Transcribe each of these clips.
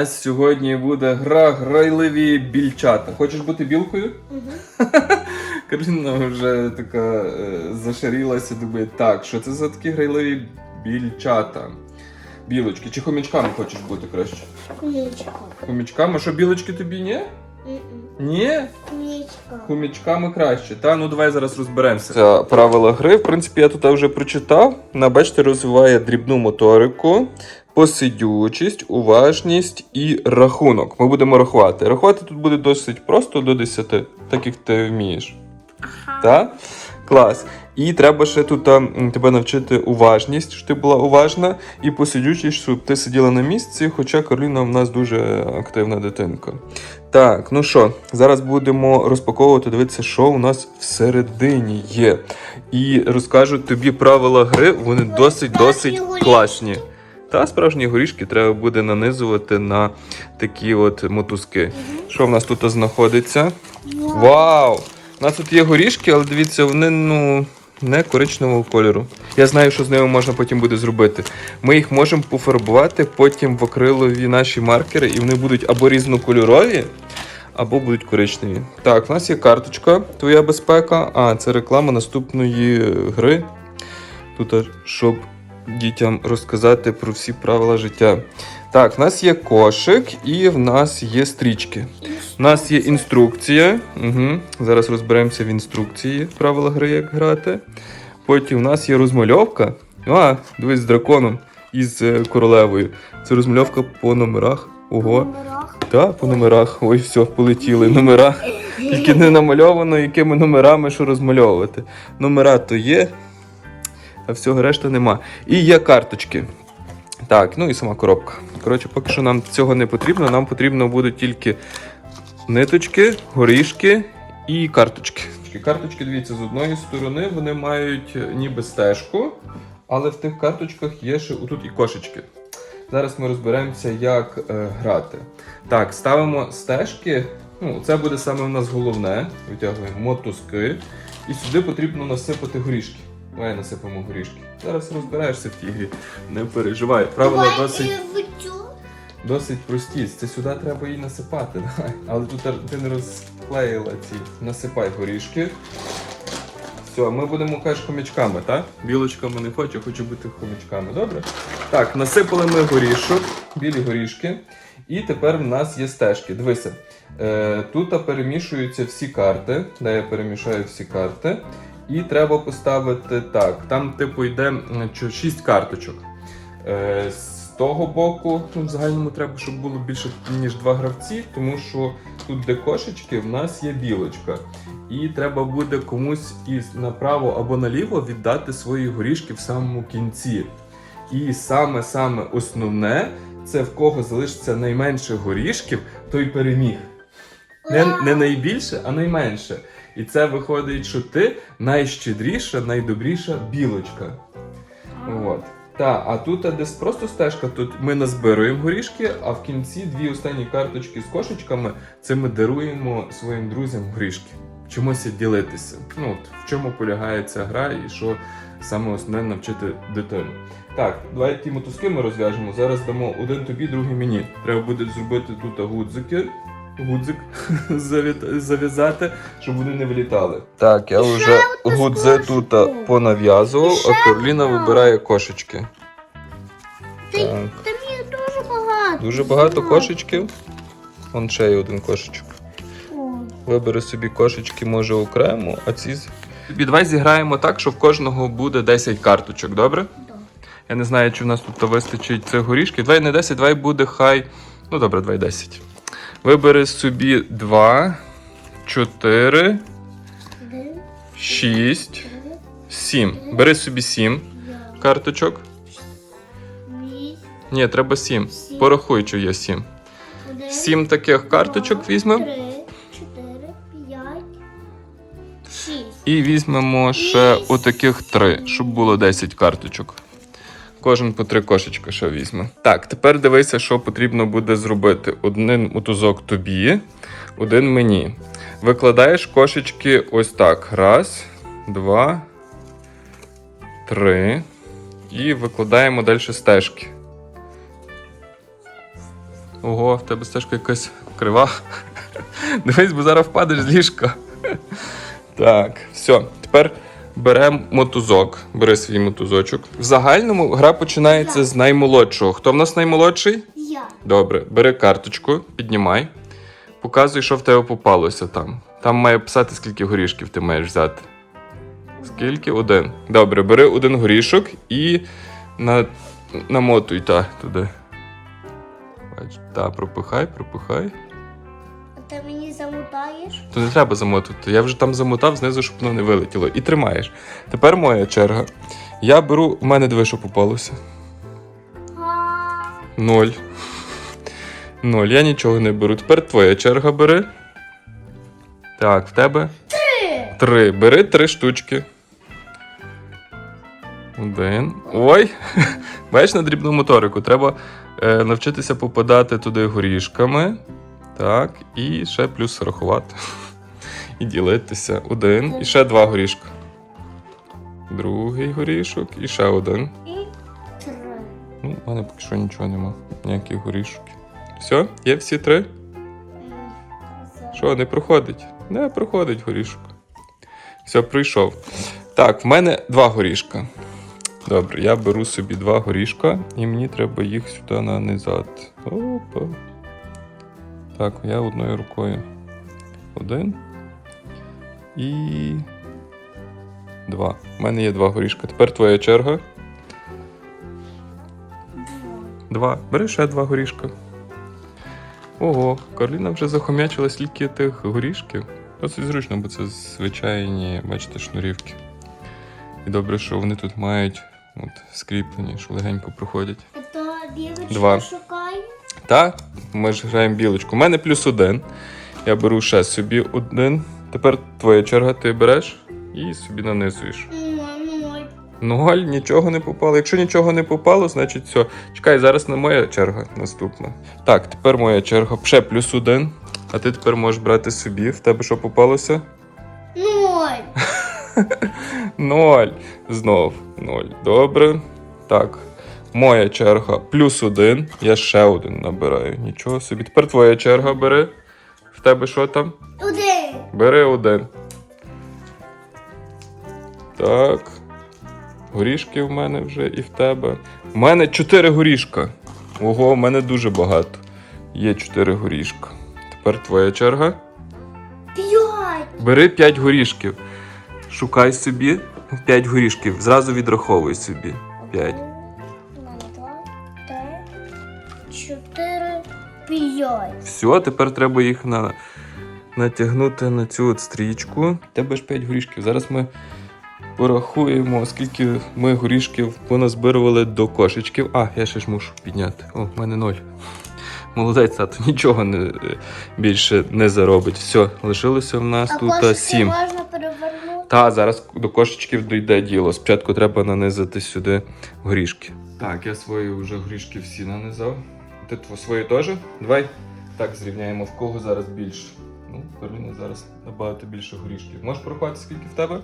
У нас сьогодні буде гра грайливі більчата. Хочеш бути білкою? Кароліна вже така е, зашарілася, думає, так, що це за такі грайливі більчата? Білочки. Чи хомячками хочеш бути краще? Кумічка. Хомячками? Що білочки тобі ні? Ні? Кумічка. Хомячками краще. Та ну давай зараз розберемося. Це правила гри. В принципі, я тут вже прочитав. На бачите, розвиває дрібну моторику, посидючість, уважність і рахунок. Ми будемо рахувати. Рахувати тут буде досить просто до 10, так як ти вмієш. Так? Клас. І треба ще тут а, тебе навчити уважність, щоб ти була уважна, і посидючість, щоб ти сиділа на місці, хоча Кароліна в нас дуже активна дитинка. Так, ну що, зараз будемо розпаковувати, дивитися, що у нас всередині є. І розкажу тобі правила гри, вони досить досить горішки. класні. Та справжні горішки треба буде нанизувати на такі от мотузки. Що в нас тут знаходиться? Вау! У нас тут є горішки, але дивіться, вони ну не коричневого кольору. Я знаю, що з ними можна потім буде зробити. Ми їх можемо пофарбувати потім в акрилові наші маркери, і вони будуть або різнокольорові, або будуть коричневі. Так, у нас є карточка, твоя безпека. А, це реклама наступної гри. Тут, щоб дітям розказати про всі правила життя. Так, в нас є кошик і в нас є стрічки. У нас є інструкція. Угу. Зараз розберемося в інструкції правила гри, як грати. Потім у нас є розмальовка. А, дивись з драконом і з е, королевою. Це розмальовка по номерах. Ого. Так, по номерах. Ой, все, полетіли номера. Тільки не намальовано, якими номерами що розмальовувати. Номера то є, а всього решта нема. І є карточки. Так, ну і сама коробка. Коротше, поки що нам цього не потрібно. Нам потрібно будуть тільки ниточки, горішки і карточки. Карточки, дивіться, з одної сторони вони мають е, ніби стежку, але в тих карточках є ще отут і кошечки. Зараз ми розберемося, як е, грати. Так, ставимо стежки. Ну, це буде саме в нас головне. Витягуємо мотузки. І сюди потрібно насипати горішки. Давай насипемо горішки. Зараз розбираєшся в тій грі. Не переживай. Правила досить, досить прості. Це сюди треба її насипати. Давай. Але тут ти не розклеїла ці. Насипай горішки. Все, ми будемо кажеш хомячками, так? Білочками не хочу, хочу бути хомячками, добре? Так, насипали ми горішок, білі горішки. І тепер в нас є стежки. Дивися, е, тут перемішуються всі карти, де я перемішаю всі карти. І треба поставити так. Там, типу, йде м, чо- шість карточок. Е, з того боку, ну, в загальному треба, щоб було більше, ніж два гравці, тому що тут, де кошечки, в нас є білочка. І треба буде комусь із направо або наліво віддати свої горішки в самому кінці. І саме-саме основне це в кого залишиться найменше горішків, той переміг. Не, не найбільше, а найменше. І це виходить, що ти найщедріша, найдобріша білочка. От. Та, а тут а десь просто стежка, тут ми назбируємо горішки, а в кінці дві останні карточки з кошечками це ми даруємо своїм друзям горішки. Вчимося ділитися. Ну, от, в чому полягає ця гра і що саме основне навчити дитину. Так, давай ті мотузки ми розв'яжемо. Зараз дамо один тобі, другий мені. Треба буде зробити тут гудзики. Гудзик зав'язати, щоб вони не вилітали. Так, я вже гудзи тут понав'язував, а Кароліна вибирає кошечки. Ти, Так. та мені дуже багато. Дуже багато кошечків. Вон ще є один кошечок. Вибери собі кошечки, може окремо, а ці. з- Тобі давай зіграємо так, що в кожного буде 10 карточок, добре? да. Я не знаю, чи в нас тут вистачить цих горішків. Давай не 10, давай буде хай. Ну добре, давай 10. Вибери собі 2, 4, Один, 6, 7. Бери собі 7 карточок. Ні, треба 7. Сім. Порахуй, чи є 7. один, 7 таких карточок візьмемо. Три, чотири, п'ять, шість. І візьмемо ще отаких 3, щоб було 10 карточок. Кожен по три кошечка ще візьме. Так, тепер дивися, що потрібно буде зробити. Один мотузок тобі, один мені. Викладаєш кошечки ось так. Раз, два, три. І викладаємо далі стежки. Ого, в тебе стежка якась крива. Дивись, бо зараз впадеш з ліжка. Так, все. Тепер беремо мотузок. Бери свій мотузочок. В загальному гра починається з наймолодшого. Хто в нас наймолодший? Я. Добре, бери карточку, піднімай. Показуй, що в тебе попалося там. Там має писати, скільки горішків ти маєш взяти. Скільки? Один. Добре, бери один горішок і на... намотуй та туди. Бач, та, пропихай, пропихай. Ти мені замотаєш? То не треба замотувати. Я вже там замотав знизу, щоб воно не вилетіло. І тримаєш. Тепер моя черга. Я беру, в мене диви, що попалося. Ноль. Ноль. Я нічого не беру. Тепер твоя черга бери. Так, в тебе. Три. Три. Бери три штучки. Один. Ой! Бачиш на дрібну моторику. Треба е, навчитися попадати туди горішками. Так, і ще плюс рахувати. І ділитися. Один. І ще два горішка. Другий горішок і ще один. І три. Ну, в мене поки що нічого нема. Ніяких горішків. Все, є всі три? Що, не проходить? Не проходить горішок. Все, прийшов. Так, в мене два горішка. Добре, я беру собі два горішка, і мені треба їх сюди нанизати. Опа. Так, я одною рукою. Один. І. Два. У мене є два горішка. Тепер твоя черга. Два. Бери ще два горішка. Ого, Карліна вже захомячила стільки тих горішків. Досить зручно, бо це звичайні, бачите, шнурівки. І добре, що вони тут мають от, скріплені, що легенько проходять. А то дівчинка Два. шукає. Та, ми ж граємо білочку. У мене плюс один. Я беру ще собі один. Тепер твоя черга, ти береш і собі нанизуєш. Ноль, ноль. Ноль, нічого не попало. Якщо нічого не попало, значить все. Чекай, зараз не моя черга наступна. Так, тепер моя черга. Ще плюс один. А ти тепер можеш брати собі. В тебе що попалося? Ноль. Ноль. Знов ноль. Добре. Так. Моя черга плюс один. Я ще один набираю. Нічого собі. Тепер твоя черга бери. В тебе що там? Один. Бери один. Так. Горішки в мене вже і в тебе. У мене чотири горішка. Ого, в мене дуже багато. Є чотири горішка. Тепер твоя черга. П'ять. Бери 5 горішків. Шукай собі 5 горішків. Зразу відраховуй собі. 5. Чотири, п'ять. Все, тепер треба їх на... натягнути на цю от стрічку. У Тебе ж 5 горішків. Зараз ми порахуємо, скільки ми горішків поназбирували до кошечків. А, я ще ж мушу підняти. О, в мене 0. Молодець, тато, нічого не, більше не заробить. Все, лишилося в нас А тут 7. можна перевернути? Та, зараз до кошечків дійде діло. Спочатку треба нанизати сюди горішки. Так, я свої вже горішки всі нанизав. Ти тво- теж? Давай. Так, зрівняємо в кого зараз більше. Ну, в Кароліни зараз набагато більше горішків. Можеш порахувати, скільки в тебе?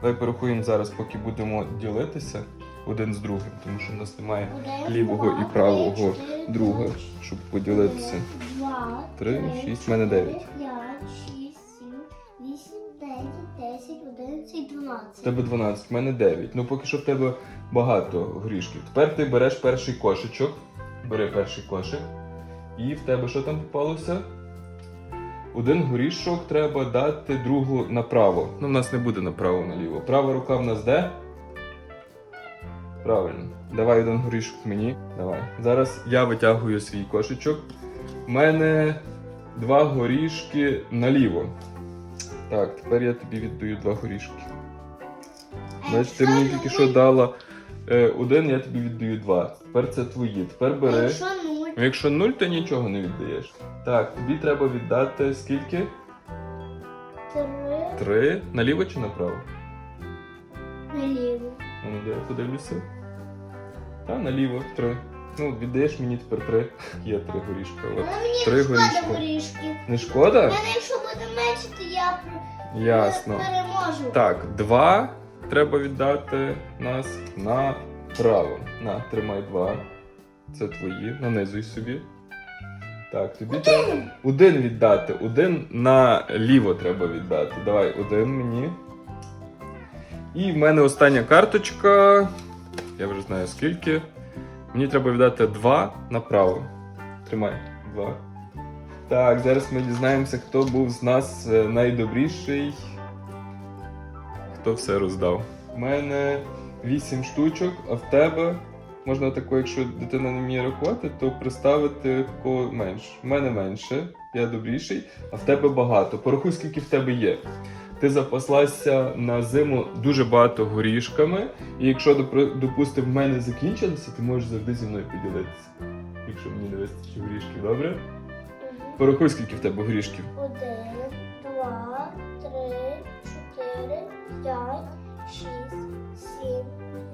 Давай порахуємо зараз, поки будемо ділитися один з другим, тому що в нас немає лівого і правого друга, щоб поділитися. Два, Три, шість, в мене дев'ять. П'ять, шість, сім, вісім, дев'ять, десять, одинадцять, В дванадцять. тебе 12, в мене 9. Ну поки що в тебе багато горішків. Тепер ти береш перший кошечок. Бери перший кошик. І в тебе що там попалося? Один горішок треба дати другу направо. Ну, в нас не буде направо наліво. Права рука в нас де? Правильно. Давай один горішок мені. Давай. Зараз я витягую свій кошечок. У мене два горішки наліво. Так, тепер я тобі віддаю два горішки. Бачиш, ти мені тільки що дала е, один, я тобі віддаю два. Тепер це твої. Тепер бери. Якщо нуль, Ну, Якщо нуль, то нічого не віддаєш. Так, тобі треба віддати скільки? три, Три. Наліво чи направо? наліво. А ну де я подивлюся. Та, наліво, три. Ну, віддаєш мені тепер три. Є три горішка. От. Але мені Три не шкода горішки. горішки. Не шкода? У мене якщо буде менше, то я Ясно. переможу. Так, два треба віддати нас направо. На, тримай два. Це твої. Нанизуй собі. Так, тобі треба один віддати, один наліво треба віддати. Давай, один мені. І в мене остання карточка. Я вже знаю скільки. Мені треба віддати два направо. Тримай, два. Так, зараз ми дізнаємося, хто був з нас е, найдобріший. Хто все роздав. У мене вісім штучок, а в тебе можна тако, якщо дитина не вміє рахувати, то приставити кого менше. У мене менше, я добріший, а в тебе багато. Порахуй, скільки в тебе є. Ти запаслася на зиму дуже багато горішками, і якщо, допри- допустим, в мене закінчилося, ти можеш завжди зі мною поділитися. Якщо мені не вистачить горішків, добре? Порахуй, скільки в тебе горішків. Один, два, три, чотири, п'ять, шість, сім,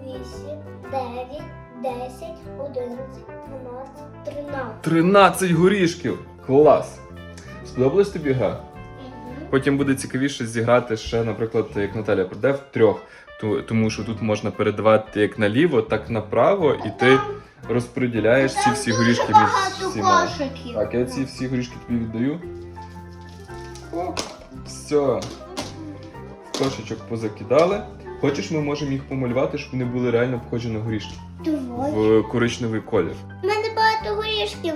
вісім, дев'ять, десять, одинадцять, дванадцять, тринадцять. 13 горішків! Клас! Сподобалась тобі гра? Потім буде цікавіше зіграти ще, наприклад, як Наталя прийде в трьох, тому що тут можна передавати як наліво, так направо, і ти розподіляєш ці всі горішки між всіма. Так, я ці всі горішки тобі віддаю. Оп, все. Кошечок позакидали. Хочеш, ми можемо їх помалювати, щоб вони були реально похожі на горішки Давай. в коричневий колір. У мене багато горішків.